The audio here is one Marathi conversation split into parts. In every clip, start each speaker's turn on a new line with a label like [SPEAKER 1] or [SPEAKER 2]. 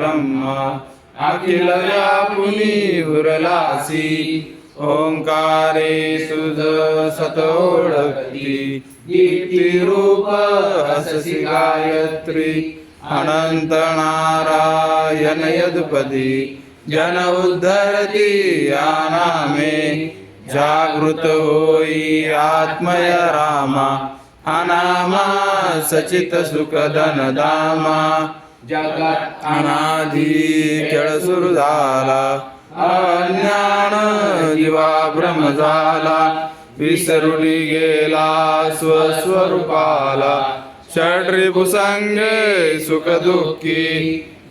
[SPEAKER 1] ब्रह्मा अखिल व्यापुनी उरलासी ओंकारे सुज सतोळती रूप गायत्री अनंत नारायण जन उद्धरती या जागृत होई आत्मय रामा अनामा सचित सुखदन दामा जगत अनाधी खेळ सुरू झाला अज्ञान जीवा भ्रम झाला विसरुली गेला स्वस्वरूपाला षड्रिपुसंगे सुख दुःखी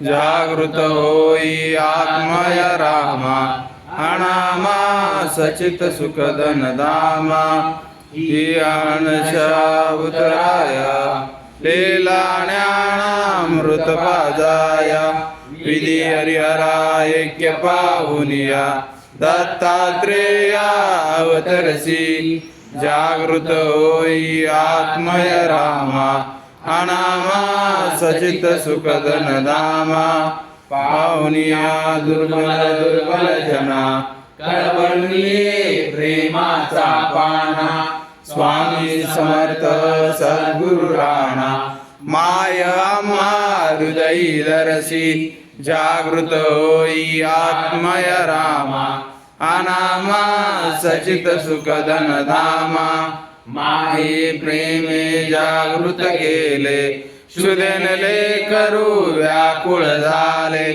[SPEAKER 1] जागृत होई आत्मय रामा अनामा सचित सुखदन दामा ही उतराया लीलाण्यामृतपादाय विधी हरिहरायैक्यपाहुनिया दत्तात्रेया अवतरसि जागृत होई आत्मय रामा अनामा सचित सुखदन दामा पाहुनिया दुर्बल दुर्बल जना प्रेमाचा पाना स्वामी समर्थ सद्गुरुराणा माया मारुदयी दर्शी जागृत होई आत्मय रामा अनामा सचित सुखदन धामा माहे प्रेमे जागृत केले सुदेनले करू व्याकुळ झाले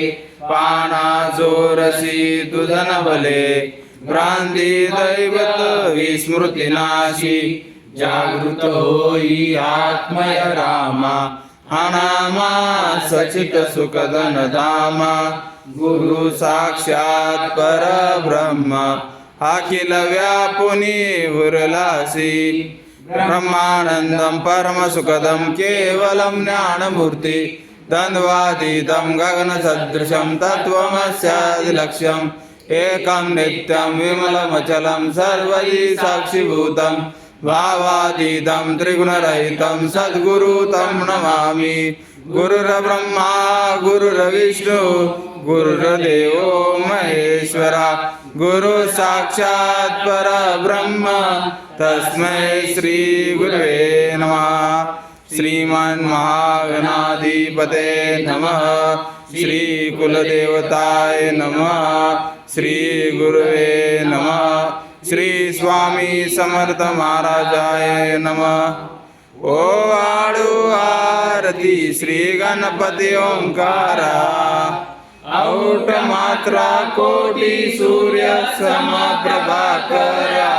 [SPEAKER 1] पाना जोरसी तुझ बले भ्रांती दैवत विस्मृतीनाशी जागृत होई आत्मय रामा हनामा सचित सुखदन दामा गुरु साक्षात परब्रह्म अखिल व्यापुनी उरलासी परम परमसुखदं केवलं ज्ञानमूर्ति द्वन्द्वातीतं गगनसदृशं तत्त्वमस्यादिलक्ष्यम् ఏకం నిత్యం విమలమచలం సర్వై సాక్షిభూతం భావాతీతం త్రిగుణరహితం సద్గురు తం నమామి గురురబ్రహ్మ గురురవిష్ణు గురుదేవో మహేశ్వర గురు సాక్షాత్ పరబ్రహ్మ తస్మై శ్రీ గురువే నమః श्रीमान श्रीमान्महागणाधिपते नमः श्रीकुलदेवताय नमः श्रीगुरवे नमः स्वामी समर्थ महाराजाय नमः ओ आडु आरती गणपती ओङ्कारा औट मात्रा कोटि सूर्य समप्रभाकरा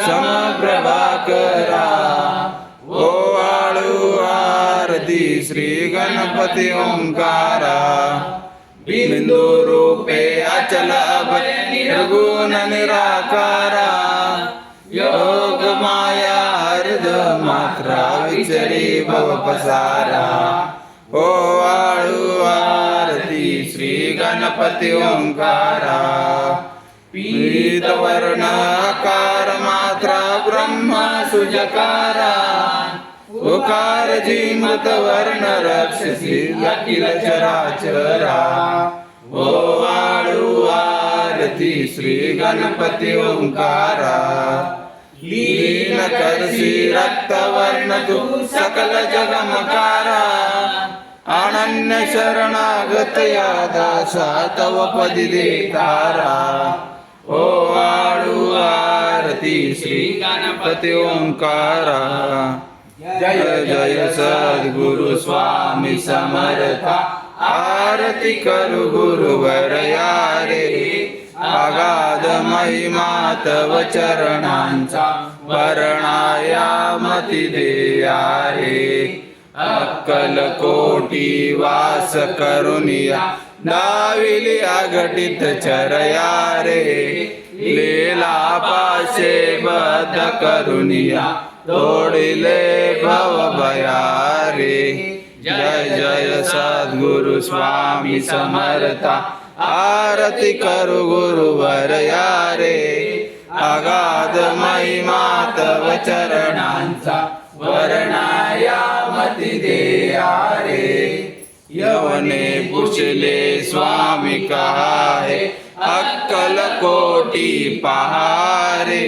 [SPEAKER 1] समप्रभाकरा श्री गणपती ओंकारा बिंदु रूपे अचल अभय निर्गुण निराकारा योग माया अर्ध मात्रा विचरी भव पसारा ओ आळू आरती श्री गणपती ओंकारा वर्ण आकार मात्रा ब्रह्मा सुजकार जी मृतवर्ण राक्षसी किल चराचरा ओ वाळू आरती श्री गणपती ओंकारा लीन करसी रक्तवर्ण तू सकल जगमकारा अनन्य शरणागत या दासा तव पदी देतारा ओ आरती श्री गणपती ओंकारा जय जय सद्गुरु स्वामी समर्था आरती करु गुरुवर यारे आगाद महिमा तव चरणांचा वर्णाया मती देया रे अक्कल कोटी वास करुनिया दाविली अघटित चरया रे पाशे बद करुनिया तोडिले भव भयारे जय जय सद्गुरु स्वामी समर्था आरती करु गुरु यारे अगाध महिमा चरणांचा वर्णाया मती दे रे यवने पुछले स्वामी कहारे अक्कल कोटी पहारे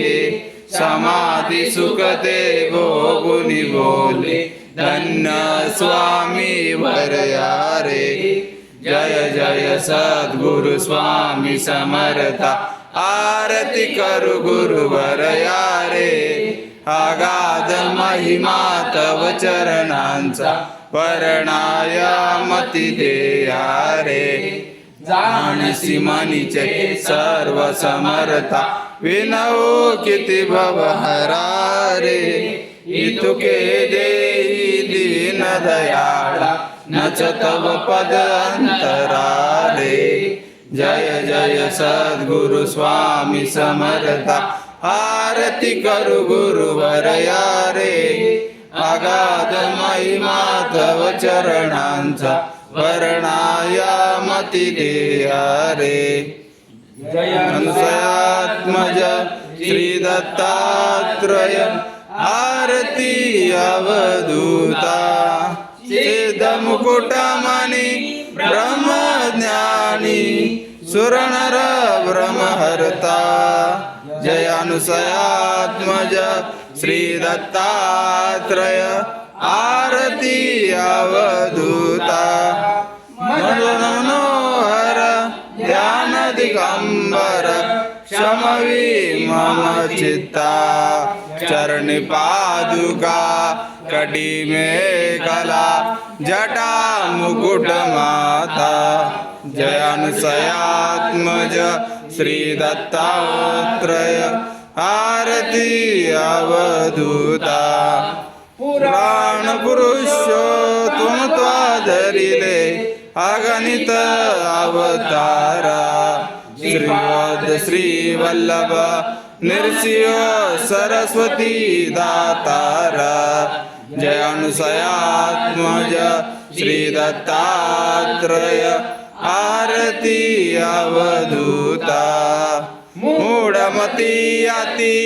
[SPEAKER 1] समाधि सुखते भोगुनि बोले धन्य स्वामी वरयारे जय जय सद्गुरु स्वामी समरता, आरती करु गुरु वरयारे अगाध महिमा तव चरणांचा परणाया मती देया रे जाणसी मनीचे सर्व समरता विनव किती भव हरारे इतुके दे दीन दयाळा नच तव पद अंतरारे जय जय सद्गुरु स्वामी समर्था आरती करु गुरुवर रे अगाध मै माधव चरणांचा वरणाया मती देया रे जयात्मज श्री दत्तात्रय आरती अवधूता सिद्ध ब्रह्म ज्ञानी सुरणर ब्रह्महर्ता जय अनुसयात्मज श्री दत्तात्रय आरती अवधूता मनोहर ध्यान दिगंबर क्षमवी मम चित्ता चरणि पादुका कटी कला जटा मुकुट माता जय श्री दत्तात्रय आरती अवधूता पुराण पुरुषोत्तम त्वाधरिले अगणित अवतारा श्रीवद श्रीवल्लभ नृसिंह सरस्वती दातारा जय अनुसयात्मज श्री दत्तात्रय आरती अवधूता मूढमती अति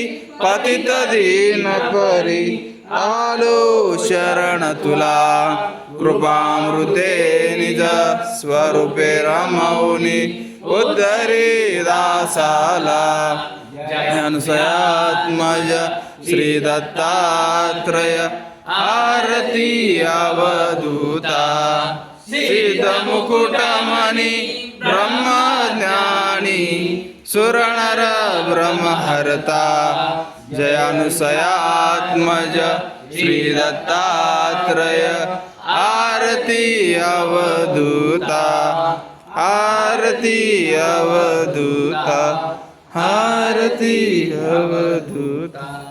[SPEAKER 1] पतित दीन करी आलो शरण तुला कृपामृते निज स्वरूपे रमौनी उद्धरी दासाला अनुसयात्मज श्री दत्तात्रय आरती अवधूता मुकुटमणि ब्रह्मज्ञानी सुरणर ब्रह्महर्ता जयानुसयात्मज श्रीदत्तात्रय आरती अवधूता आरती अवधूता आरती अवधूता